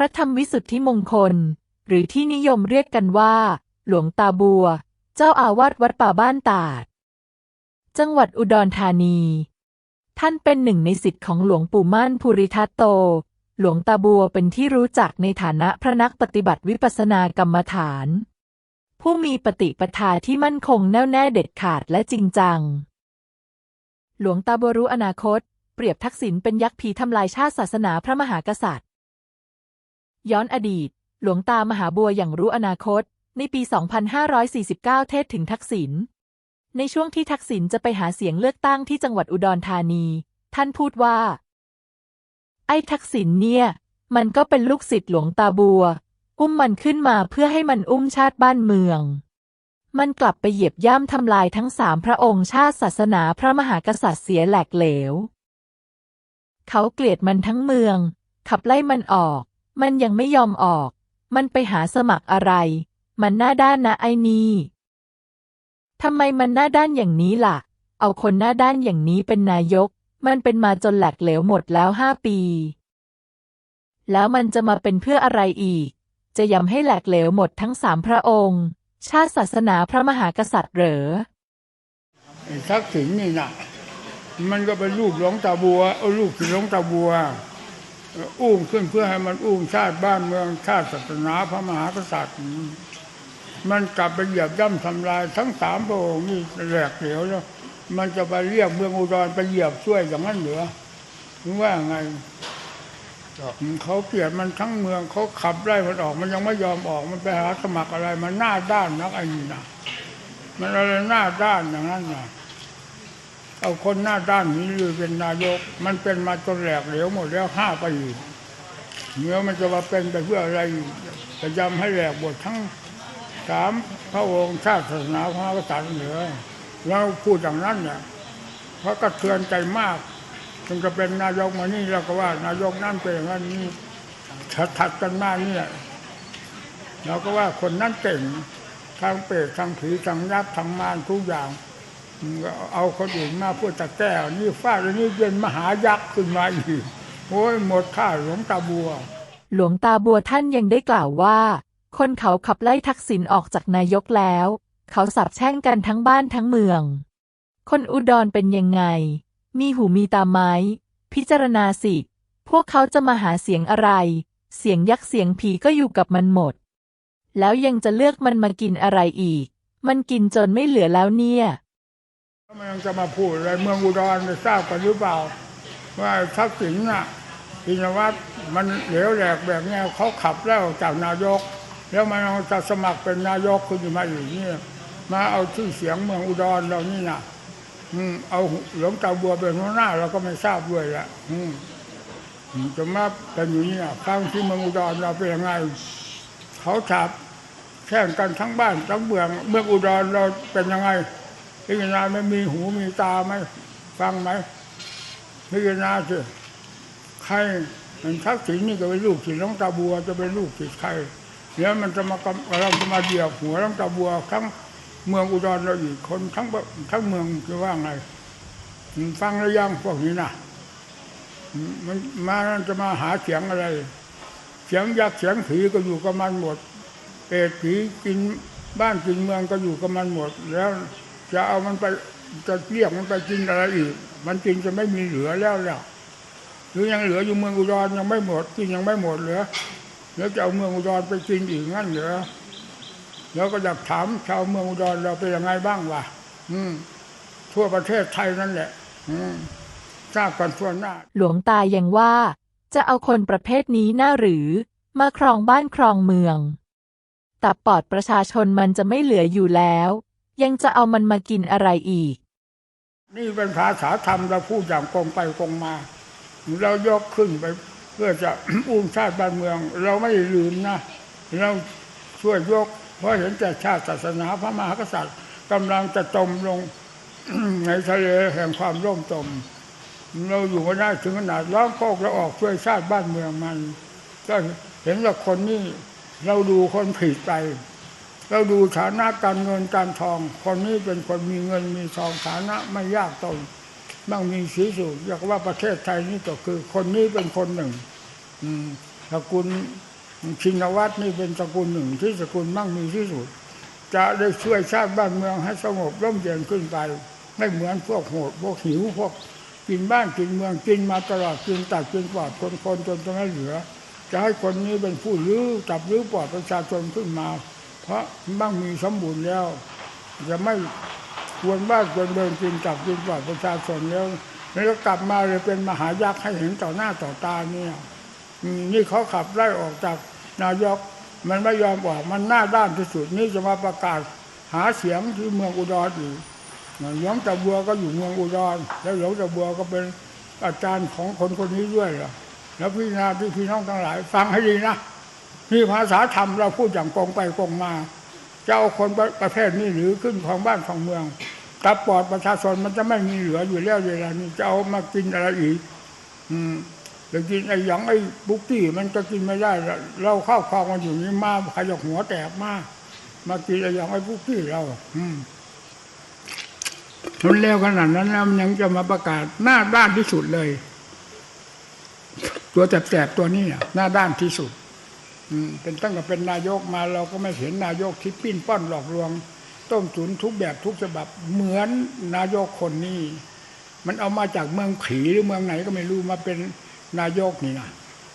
ระธรรมวิสุทธิมงคล หรือที่นิยมเรียกกันว่า หลวงตาบัว เจ้าอาวาสวัดป่าบ้านตาด จังหวัดอุดรธานี ท่านเป็นหนึ่งในสิทธิ์ของหลวงปู่มั่นภูริทัตโต หลวงตาบัวเป็นที่รู้จักในฐานะพระนักปฏิบัติวิปัสสนากรรมฐาน ผู้มีปฏิปทาที่มั่นคงแน่วแน่เด็ดขาดและจริงจัง หลวงตาบัวรู้อนาคตเปรียบทักษิณเป็นยักษ์ผีทำลายชาติศาสนาพระมหากษัตริย์ ย้อนอดีต หลวงตามหาบัวอย่างรู้อนาคต ในปี 2549 เทศถึงทักษิณ ในช่วงที่ทักษิณจะไปหาเสียงเลือกตั้งที่จังหวัดอุดรธานี ท่านพูดว่า ไอ้ทักษิณเนี่ย มันก็เป็นลูกศิษย์หลวงตาบัว อุ้มมันขึ้นมาเพื่อให้มันอุ้มชาติบ้านเมือง มันกลับไปเหยียบย่ำทำลายทั้งสามพระองค์ชาติศาสนาพระมหากษัตริย์เสียแหลกเหลว เขาเกลียดมันทั้งเมือง ขับไล่มันออก มันยังไม่ยอมออก มันไปหาสมัครอะไร มันหน้าด้านนะไอ้นี่ทำไมมันหน้าด้านอย่างนี้ล่ะ เอาคนหน้าด้านอย่างนี้เป็นนายก มันเป็นมาจนแหลกเหลวหมดแล้วห้าปี แล้วมันจะมาเป็นเพื่ออะไรอีก จะยำให้แหลกเหลวหมดทั้งสามพระองค์ ชาติศาสนาพระมหากษัตริย์เหรอไอ้ทักษิณนี่นะมันก็เป็นลูกหลวงตาบัวเอาลูกที่หลวงตาบัว อุ้มขึ้นเพื่อให้มันอุ้มชาติบ้านเมืองชาติศาสนาพระมหากษัตริย์ มันกลับไปเหยียบย่ำทำลายทั้งสามพระองค์นี่แหลกเหลวแล้วมันจะไปเรียกเมืองอุดรไปเหยียบช่วยอย่างนั้นเหรือมึงว่าไงเขาเกลียดมันทั้งเมืองเขาขับไล่มันออก มันยังไม่ยอมออกมันไปหาสมัครอะไร มันหน้าด้านนักไอ้นี่นะมันอะไรหน้าด้านอย่างนั้นนะ เอาคนหน้าด้านนี้เลยเป็นนายก มันเป็นมาจนแหลกเหลวหมดแล้วห้าปีเนื้อมันจะมาเป็นไปเพื่ออะไรจะยำให้แหลกหมดทั้งสามพระองค์ชาติศาสนาพระกษัตริย์เหนือเราพูดอย่างนั้นเนี่ยเพราะกระเทือนใจมากจึงจะเป็นนายกมานี่เราก็ว่านายกนั่นเป็นอย่างนั้นนี่ถัดๆกันมาเนี่ยเราก็ว่าคนนั้นเก่งทางเปรตทางผีทางยักษ์ทางมารทุกอย่าง เอาคนอื่นมาพื่อจะแก้นี่ฟาดนนี้เป็นมหายักษ์ขึ้นมาอีกโอ้ยหมดค่าหลวงตาบัว หลวงตาบัวท่านยังได้กล่าวว่า คนเขาขับไล่ทักษิณออกจากนายกแล้ว เขาสับแช่งกันทั้งบ้านทั้งเมือง คนอุดรเป็นยังไง มีหูมีตาไหมพิจารณาสิ พวกเขาจะมาหาเสียงอะไร เสียงยักษ์เสียงผีก็อยู่กับมันหมด แล้วยังจะเลือกมันมากินอะไรอีก มันกินจนไม่เหลือแล้วเนี่ย มันยังจะมาพูดอะไรเมืองอุดรทราบกันหรือเปล่า ว่าทักษิณน่ะพินวัตรมันเหลวแหลกแบบนี้เขาขับแล้วจากนายก แล้วมันจะสมัครเป็นนายกคุณจะมาอยู่นี่มาเอาชื่อเสียงเมืองอุดรเรานี่น่ะ อืมเอาหลวงตาบัวเป็นหัวหน้าเราก็ไม่ทราบด้วยละอืมจะมาเป็นอยู่นี่ยฟังที่เมืองอุดรเราเป็นยังไงเขาฉับแข่งกันทั้งบ้านทั้งเมืองเมืองอุดรเราเป็นยังไง พิจารณาไม่มีหูมีตาไหมฟังไหมพิจารณาสิใครมันทักษิณนี่ก็เป็นลูกศิษย์หลวงตาบัวจะเป็นลูกศิษย์ใครแล้วมันจะมากำเราจะมาเดียบหัวหลวงตาบัวทั้งเมืองอุดรเราอีกคนทั้งทั้งเมืองคือว่าไงฟังแล้วยังพวกนี้นะมมันมาจะมาหาเสียงอะไร เสียงยักษ์เสียงผีก็อยู่กับมันหมดเปรตผีกินบ้านกินเมืองก็อยู่กับมันหมด แล้ว จะเอามันไปจะเรียกมันไปกินอะไรอีก มันกินจะไม่มีเหลือแล้วแล้วหรือยังเหลืออยู่เมืองอุดรยังไม่หมดกินยังไม่หมดเหลือแล้วจะเอาเมืองอุดรไปกินอีกงั้นเหรอแล้วก็อยากถามชาวเมืองอุดรเราเป็นยังไงบ้างวะอืม ทั่วประเทศไทยนั่นแหละ อืมทราบกันทั่วหน้า หลวงตายังว่า จะเอาคนประเภทนี้หน้าหรือ มาครองบ้านครองเมือง ตับปอดประชาชนมันจะไม่เหลืออยู่แล้ว ยังจะเอามันมากินอะไรอีก นี่เป็นภาษาธรรมเราพูดอย่างตรงไปตรงมา เรายกขึ้นไป เพื่อจะอุ้มชาติบ้านเมือง เราไม่ลืมนะ เราช่วยยก เพราะเห็นแต่ชาติศาสนาพระมหากษัตริย์กำลังจะจมลงในทะเลแห่งความร่มจม เราอยู่ไม่ได้ถึงขนาดร้องโคกแล้วออกช่วยชาติบ้านเมืองมัน ก็เห็นว่าคนนี้เราดูคนผิดไป เราดูฐานะการเงินการทอง คนนี้เป็นคนมีเงินมีทองฐานะไม่ยากจนบ้างมีสีสูงอยากว่าประเทศไทยนี่ก็คือ คนนี้เป็นคนหนึ่งอืมถ้าคุณชินวัตรนี่เป็นสกุลหนึ่งที่สกุลมั่งมีที่สุด จะได้ช่วยชาติบ้านเมืองให้สงบร่มเย็นขึ้นไป ไม่เหมือนพวกโหดพวกหิวพวกกินบ้านกินเมืองกินมาตลอดกินตัดกินปอดคนคนจนจะไม่เหลือ จะให้คนนี้เป็นผู้รื้อจับรื้อปอดประชาชนขึ้นมา เพราะบ้างมีสมบูรณ์แล้วจะไม่ควรบ้าควรเดินกินจับกินปอดประชาชนแล้วแล้วกลับมาเลยเป็นมหายักษ์ให้เห็นต่อหน้าต่อตาเนี่ยนี่เขาขับไล่ออกจากนายกมันไม่ยอมออกมันหน้าด้านที่สุดนี่จะมาประกาศหาเสียงที่เมืองอุดรอีกหลวงตาบัวก็อยู่เมืองอุดร แล้วหลวงตาบัวก็เป็นอาจารย์ของคนคนนี้ด้วยล่ะแล้วพี่นาที่พี่น้องทั้งหลาย ฟังให้ดีนะ นี่ภาษาธรรมเราพูดอย่างกงไปกงมาจะเอาคนประประเภทนี้หรือขึ้นของบ้านของเมืองตับปอดประชาชนมันจะไม่มีเหลืออยู่แล้วเวลานี้จะเอามากินอะไรอีก อืมจะกินไอ้หยังไอ้บุกกี้มันก็กินไม่ได้ เราเข้าคลองมันอยู่นี่มาขยกหัวแตกมากมากินไอ้หยังไอ้บุกกี้เรา อืมมันเร็วขนาดนั้นแล้วมันยังจะมาประกาศหน้าด้านที่สุดเลย ตัวแสบๆตัวนี้น่ะหน้าด้านที่สุด เป็นตั้งแต่เป็นนายกมาเราก็ไม่เห็นนายกที่ปิ้นป้อนหลอกลวง ต้มตุนทุกแบบทุกฉบับเหมือนนายกคนนี้มันเอามาจากเมืองผีหรือเมืองไหนก็ไม่รู้มาเป็นนายกนี่นะ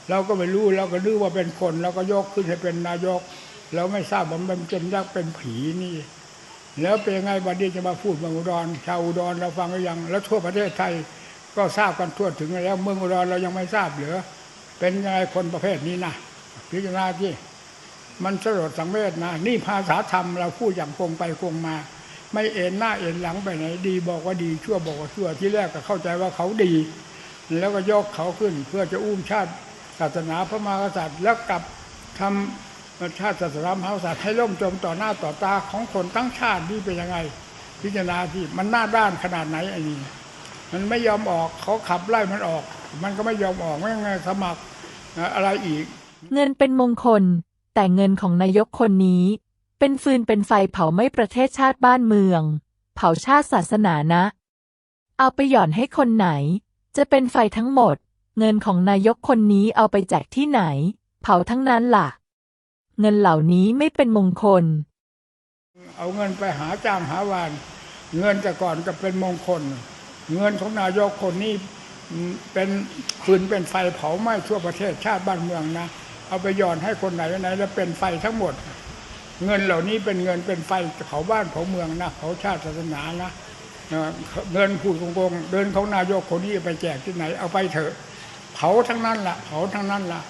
เราก็ไม่รู้เราก็นึกว่าเป็นคนเราก็ยกขึ้นให้เป็นนายก เราไม่ทราบว่ามันเป็นยักษ์เป็นผีนี่ แล้วเป็นยังไงวันนี้จะมาพูดเมืองอุดรชาวอุดรเราฟังหรือยัง แล้วทั่วประเทศไทยก็ทราบกันทั่วถึงแล้ว เมืองอุดรเรายังไม่ทราบเหรือเป็นยังไงคนประเภทนี้นะ พิจารณาที่มันสลดสังเวชนะ นี่ภาษาธรรมเราพูดอย่างคงไปคงมา ไม่เอ็นหน้าเอ็นหลังไปไหน ดีบอกว่าดีชั่วบอกว่าชั่วที่แรกก็เข้าใจว่าเขาดี แล้วก็ยกเขาขึ้น เพื่อจะอุ้มชาติศาสนาพระมหากษัตริย์แล้วกลับทำชาติศาสนาพระมหากษัตริย์ให้ล่มจมต่อหน้าต่อตาของคนทั้งชาตินี่เป็นยังไง พิจารณาที่มันหน้าด้านขนาดไหนไอ้นี่มันไม่ยอมออกเขาขับไล่มันออก มันก็ไม่ยอมออกไม่ไงสมัครอะไรอีก เงินเป็นมงคล แต่เงินของนายกคนนี้ เป็นฟืนเป็นไฟเผาไม่ประเทศชาติบ้านเมือง เผาชาติศาสนานะ เอาไปหย่อนให้คนไหน จะเป็นไฟทั้งหมด เงินของนายกคนนี้เอาไปแจกที่ไหน เผาทั้งนั้นล่ะ เงินเหล่านี้ไม่เป็นมงคล เอาเงินไปหาจ้างหาวาน เงินแต่ก่อนจะเป็นมงคล เงินของนายกคนนี้เป็นฟืนเป็นไฟเผาไหม้ทั่วประเทศชาติบ้านเมืองนะ เอาไปย่อนให้คนไหนไหนแล้วเป็นไฟทั้งหมด เงินเหล่านี้เป็นเงินเป็นไฟเผาบ้านเผาเมืองนะเผาชาติศาสนานะเงินพูดโกงเดินของนายกคนนี้ไปแจกที่ไหน เอาไปเถอะเผาทั้งนั้นละเผาทั้งนั้นละ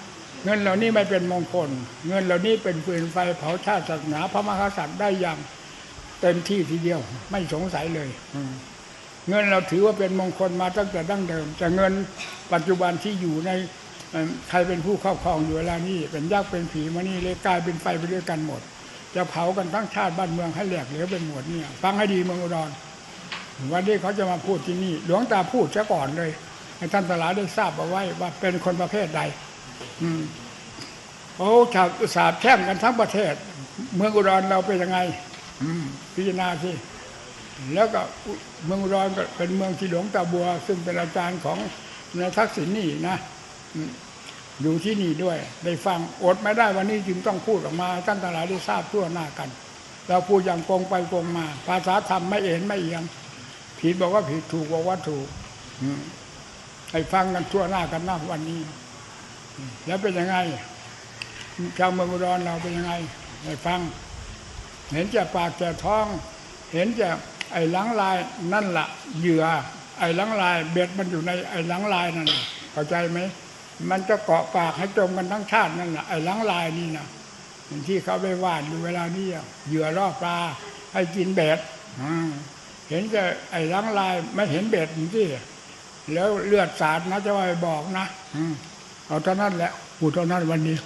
เงินเหล่านี้ไม่เป็นมงคล เงินเหล่านี้เป็นฟืนไฟเผาชาติศาสนาพระมหากษัตริย์ได้อย่างเต็มที่ทีเดียว ไม่สงสัยเลยอืเงินเราถือว่าเป็นมงคลมาตั้งแต่ดั้งเดิม แต่เงินปัจจุบันที่อยู่ใน ใครเป็นผู้ครอบครองอยู่เวลานี้เป็นยักษ์เป็นผีมานี่เลยกลายเป็นไฟไปด้วยกันหมด จะเผากันทั้งชาติบ้านเมืองให้แหลกเหลวเป็นหมดเนี่ยฟังให้ดีเมืองอุดรวันนี้เขาจะมาพูดที่นี่ หลวงตาพูดซะก่อนเลยให้ท่านตลาดได้ทราบเอาไว้ว่าเป็นคนประเภทใด อืมเขาฉาบสาบแช่งกันทั้งประเทศ เมืองอุดรเราเป็นยังไง อืม พิจารณาสิแล้วก็เมืองอุดรก็เป็นเมืองที่หลวงตาบัว ซึ่งเป็นอาจารย์ของนายทักษิณนี่นะ อยู่ที่นี่ด้วย ได้ฟังอดไม่ได้วันนี้จึงต้องพูดออกมาท่านทั้งหลายได้ทราบทั่วหน้ากัน เราพูดอย่างโกงไปโกงมา ภาษาธรรมไม่เอ็นไม่เอียง ผิดบอกว่าผิดถูกบอกว่าถูกให้ฟังกันทั่วหน้ากันนะวันนี้ แล้วเป็นยังไงชาวเมืองอุดรเราเป็นยังไงให้ฟัง เห็นจะปากจะท้อง เห็นจะไอ้หลังลายนั่นละเหยื่อ ไอ้หลังลาย เบ็ดมันอยู่ในไอ้หลังลายนั่นเข้าใจไหม มันจะเกาะปากให้จมกันทั้งชาตินั่นแหละไอ้หลังลายนี่นะอย่างที่เขาไปวาดอยู่เวลานี้อะเหยื่อล่อปลาให้กินเบ็ดเห็นจะไอ้หลังลายไม่เห็นเบ็ดที่แล้วเลือดสาดนะจะว่าไปบอกนะอเอาเท่านั้นแหละพูดเท่านั้นวันนี้